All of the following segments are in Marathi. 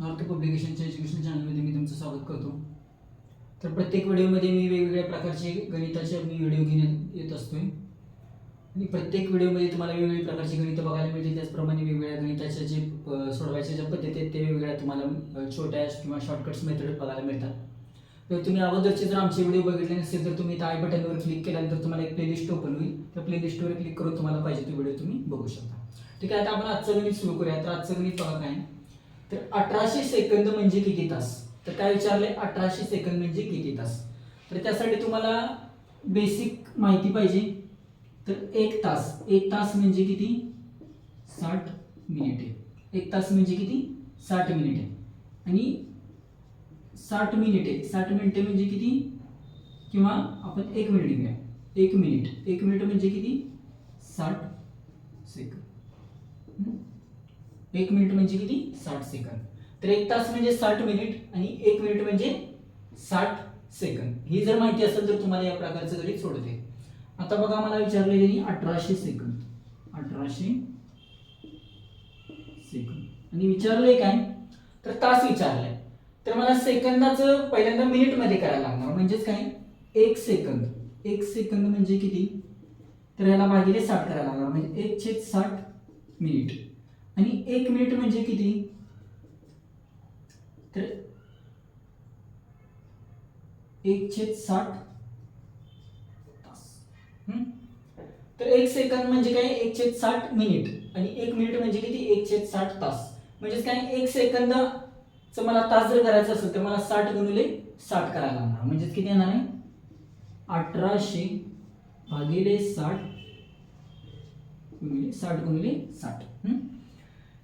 नॉर्थ पब्लिकेशनच्या एज्युकेशन चॅनलमध्ये मी तुमचं स्वागत करतो. तर प्रत्येक व्हिडिओमध्ये मी वेगवेगळ्या प्रकारचे गणिताचे मी व्हिडिओ घेण्यात येत असतोय. आणि प्रत्येक व्हिडिओमध्ये तुम्हाला वेगवेगळ्या प्रकारची गणितं बघायला मिळतील. त्याचप्रमाणे वेगवेगळ्या गणिताच्या जे सोडवायच्या ज्या पद्धती आहेत ते वेगवेगळ्या तुम्हाला छोट्या किंवा शॉर्टकट्स मेथड बघायला मिळतात. तर तुम्ही अगोदरचे जर आमचे व्हिडिओ बघितले नसेल तर तुम्ही त्या आय बटनवर क्लिक केल्यानंतर तुम्हाला एक प्लेलिस्ट ओपन होईल. त्या प्लेलिस्टवर क्लिक करून तुम्हाला पाहिजे तो व्हिडिओ तुम्ही बघू शकता. ठीक आहे आता आपण आजचं गणित सुरू करूया. तर आजचं गणित बघा काय. तर अठराशे सेकंद म्हणजे किती तास? तर काय विचारलंय? अठराशे सेकंद म्हणजे किती तास? तर त्यासाठी तुम्हाला बेसिक माहिती पाहिजे. तर एक तास. एक तास म्हणजे किती? साठ मिनिटे. एक तास म्हणजे किती? साठ मिनिटे. आणि साठ मिनिटे. साठ मिनिटे म्हणजे किती? किंवा आपण एक मिनिट घ्या एक मिनिट. एक मिनिट म्हणजे किती? साठ सेकंद. एक मिनिट म्हणजे किती? साठ सेकंद. तर एक तास म्हणजे साठ मिनिट आणि एक मिनिट म्हणजे साठ सेकंद. ही जर माहिती असेल तर तुम्हाला या प्रकारचं गणित सोडते आता बघा मला विचारले त्यांनी अठराशे सेकंद. अठराशे सेकंद. आणि विचारलंय काय? तर तास विचारलाय. तर मला सेकंदाचं पहिल्यांदा मिनिटमध्ये करायला लागणार. म्हणजेच काय? एक सेकंद. एक सेकंद म्हणजे किती? तर याला भागिले साठ करायला लागणार. म्हणजे एक छेद साठ मिनिट. आणि एक मिनिट म्हणजे किती? तर एक छेद साठ तास. तर एक सेकंद म्हणजे काय? एक छेद साठ मिनिट. आणि एक मिनिट म्हणजे किती? एक छेद साठ तास. म्हणजेच काय? एक सेकंद मला तास जर करायचं असेल तर मला साठ गुणिले साठ करायला लागणार. म्हणजेच किती येणार आहे? अठराशे भागिले साठ गुणिले साठ गुणिले साठ. हम्म?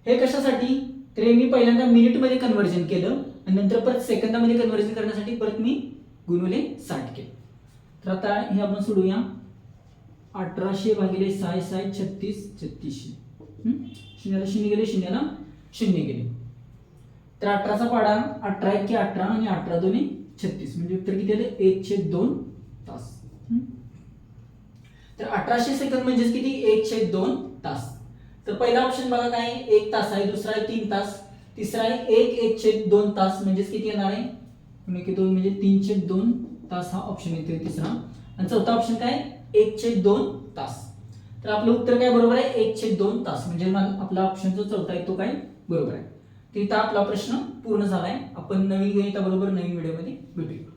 हे कशासाठी? तर मी पहिल्यांदा मिनिटमध्ये कन्वर्जन कन्व्हर्जन केलं आणि नंतर परत सेकंदामध्ये कन्व्हर्जन करण्यासाठी परत मी गुणिले साठ केलं. तर आता हे आपण सोडूया. अठराशे भागिले साय साय छत्तीस छत्तीसशे. शून्याला शून्य गेले शून्याला शून्य गेले. तर अठराचा पाडा अठरा एक अठरा आणि अठरा दोन्ही छत्तीस. म्हणजे उत्तर किती आले? एक छेद दोन तास. हम्म? तर अठराशे सेकंद म्हणजेच किती? एक छेद दोन तास. तर पहिला ऑप्शन बघा काय एक तास आहे दुसरा आहे तीन तास तिसरा आहे एक एक छेद दोन तास. म्हणजेच किती येणार आहे? की दोन म्हणजे तीन छेद दोन तास हा ऑप्शन येतोय तिसरा. आणि चौथा ऑप्शन काय? एक छेद दोन तास. तर आपलं उत्तर काय बरोबर आहे? एक छेद दोन तास. म्हणजे आपला ऑप्शन जो चौथा आहे तो काय? बरोबर आहे. तिथं आपला प्रश्न पूर्ण झालाय. आपण नवीन गणिताबरोबर नवीन व्हिडिओमध्ये भेटूया.